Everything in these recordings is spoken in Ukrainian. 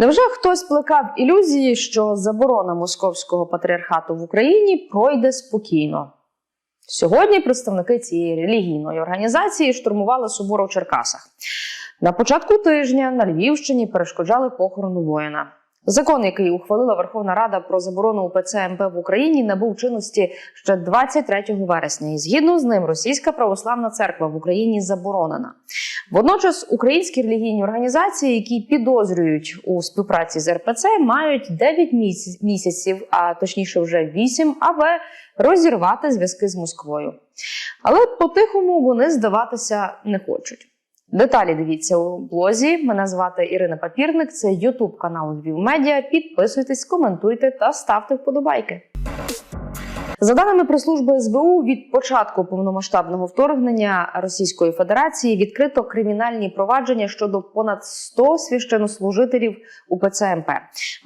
Невже хтось плекав ілюзії, що заборона московського патріархату в Україні пройде спокійно? Сьогодні представники цієї релігійної організації штурмували собор у Черкасах. На початку тижня на Львівщині перешкоджали похорону воїна. Закон, який ухвалила Верховна Рада про заборону УПЦ в Україні, набув чинності ще 23 вересня, і згідно з ним Російська православна церква в Україні заборонена. Водночас українські релігійні організації, які підозрюють у співпраці з РПЦ, мають 9 місяців, а точніше вже 8, аби розірвати зв'язки з Москвою. Але по-тихому вони здаватися не хочуть. Деталі дивіться у блозі. Мене звати Ірина Папірник. Це Ютуб канал Львів Медіа. Підписуйтесь, коментуйте та ставте вподобайки. За даними прес-служби СБУ, від початку повномасштабного вторгнення Російської Федерації відкрито кримінальні провадження щодо понад 100 священнослужителів УПЦ МП.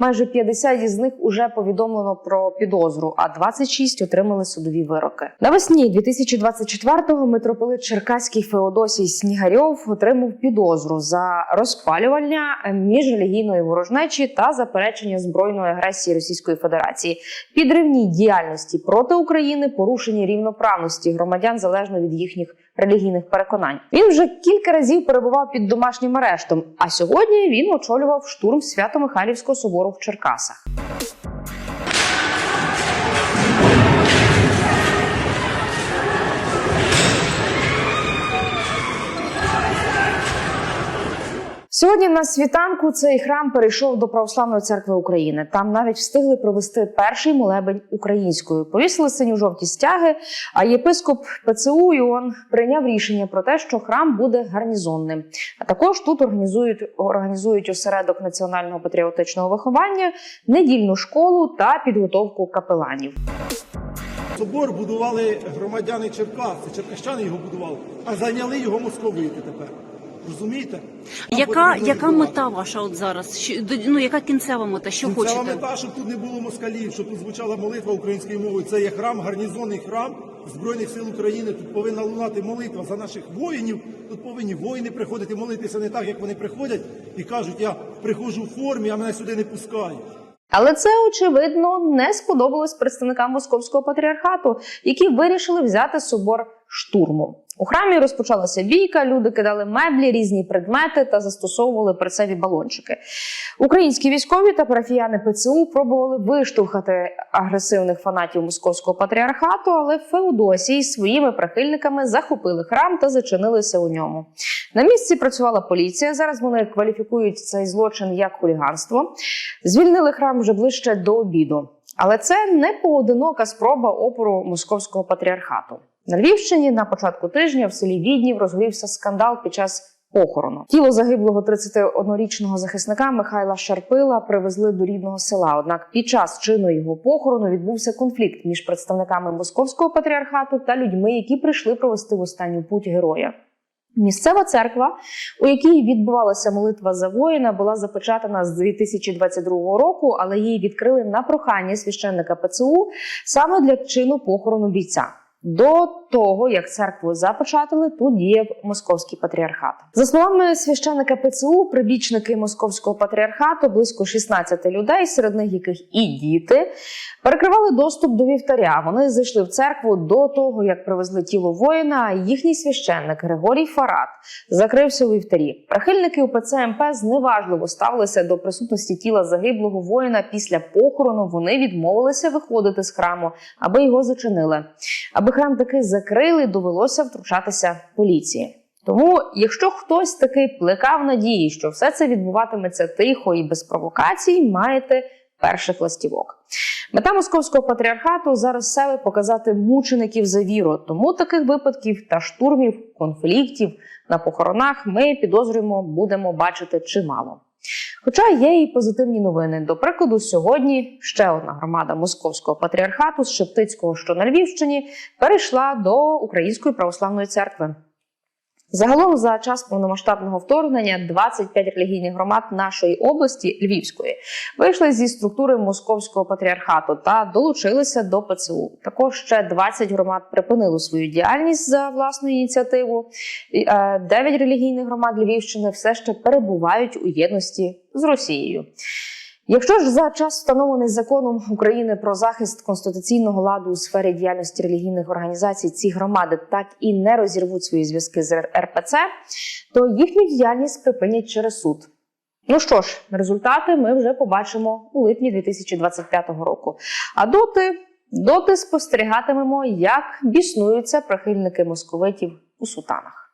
Майже 50 із них уже повідомлено про підозру, а 26 отримали судові вироки. Навесні 2024-го митрополит Черкаський Феодосій Снігарьов отримав підозру за розпалювання міжрелігійної ворожнечі та заперечення збройної агресії Російської Федерації, підривній діяльності проти України, порушені рівноправності громадян залежно від їхніх релігійних переконань. Він вже кілька разів перебував під домашнім арештом. А сьогодні він очолював штурм Свято-Михайлівського собору в Черкасах. Сьогодні на світанку цей храм перейшов до Православної церкви України. Там навіть встигли провести перший молебень українською. Повісили синьо-жовті стяги. А єпископ ПЦУ Іон прийняв рішення про те, що храм буде гарнізонним. А також тут організують організують осередок національного патріотичного виховання, недільну школу та підготовку капеланів. Собор будували громадяни Черкас, черкащани його будували, а зайняли його московити тепер. Розумієте? Нам Яка, потрібно яка мета ваша от зараз? Що, до- ну, яка кінцева мета? Що Кінцева хочете? мета, щоб тут не було москалів, щоб тут звучала молитва українською мовою. Це є храм, гарнізонний храм Збройних сил України. Тут повинна лунати молитва за наших воїнів. Тут повинні воїни приходити молитися не так, як вони приходять і кажуть, я приходжу в формі, а мене сюди не пускають. Але це очевидно не сподобалось представникам московського патріархату, які вирішили взяти собор штурмом. У храмі розпочалася бійка, люди кидали меблі, різні предмети та застосовували перцеві балончики. Українські військові та парафіяни ПЦУ пробували виштовхати агресивних фанатів московського патріархату, але Феодосій своїми прихильниками захопили храм та зачинилися у ньому. На місці працювала поліція. Зараз вони кваліфікують цей злочин як хуліганство. Звільнили храм вже ближче до обіду. Але це не поодинока спроба опору московського патріархату. На Львівщині на початку тижня в селі Віднів розгорівся скандал під час похорону. Тіло загиблого 31-річного захисника Михайла Шарпила привезли до рідного села. Однак під час чину його похорону відбувся конфлікт між представниками московського патріархату та людьми, які прийшли провести в останню путь героя. Місцева церква, у якій відбувалася молитва за воїна, була запечатана з 2022 року, але її відкрили на прохання священника ПЦУ саме для чину похорону бійця. До того як церкву запечатали, тут діяв московський патріархат. За словами священника ПЦУ, прибічники московського патріархату близько 16 людей, серед них яких і діти, перекривали доступ до вівтаря. Вони зайшли в церкву до того, як привезли тіло воїна. а Їхній священник Григорій Фарат закрився у вівтарі. Прихильники УПЦ МП зневажливо ставилися до присутності тіла загиблого воїна після похорону. Вони відмовилися виходити з храму, аби його зачинили. Аби храм таки закрили, довелося втручатися поліції. Тому, якщо хтось таки плекав надії, що все це відбуватиметься тихо і без провокацій, маєте перших ластівок. Мета московського патріархату зараз себе показати мучеників за віру. Тому таких випадків та штурмів, конфліктів на похоронах ми підозрюємо, будемо бачити чимало. Хоча є і позитивні новини. До прикладу, сьогодні ще одна громада московського патріархату з Шептицького, що на Львівщині, перейшла до Української православної церкви. Загалом за час повномасштабного вторгнення 25 релігійних громад нашої області Львівської вийшли зі структури московського патріархату та долучилися до ПЦУ. Також ще 20 громад припинили свою діяльність за власну ініціативу. І, е, 9 релігійних громад Львівщини все ще перебувають у єдності з Росією. Якщо ж за час встановлений законом України про захист конституційного ладу у сфері діяльності релігійних організацій, ці громади так і не розірвуть свої зв'язки з РПЦ, то їхню діяльність припинять через суд. Ну що ж, результати ми вже побачимо у липні 2025 року. А доти, доти спостерігатимемо, як біснуються прихильники московитів у сутанах.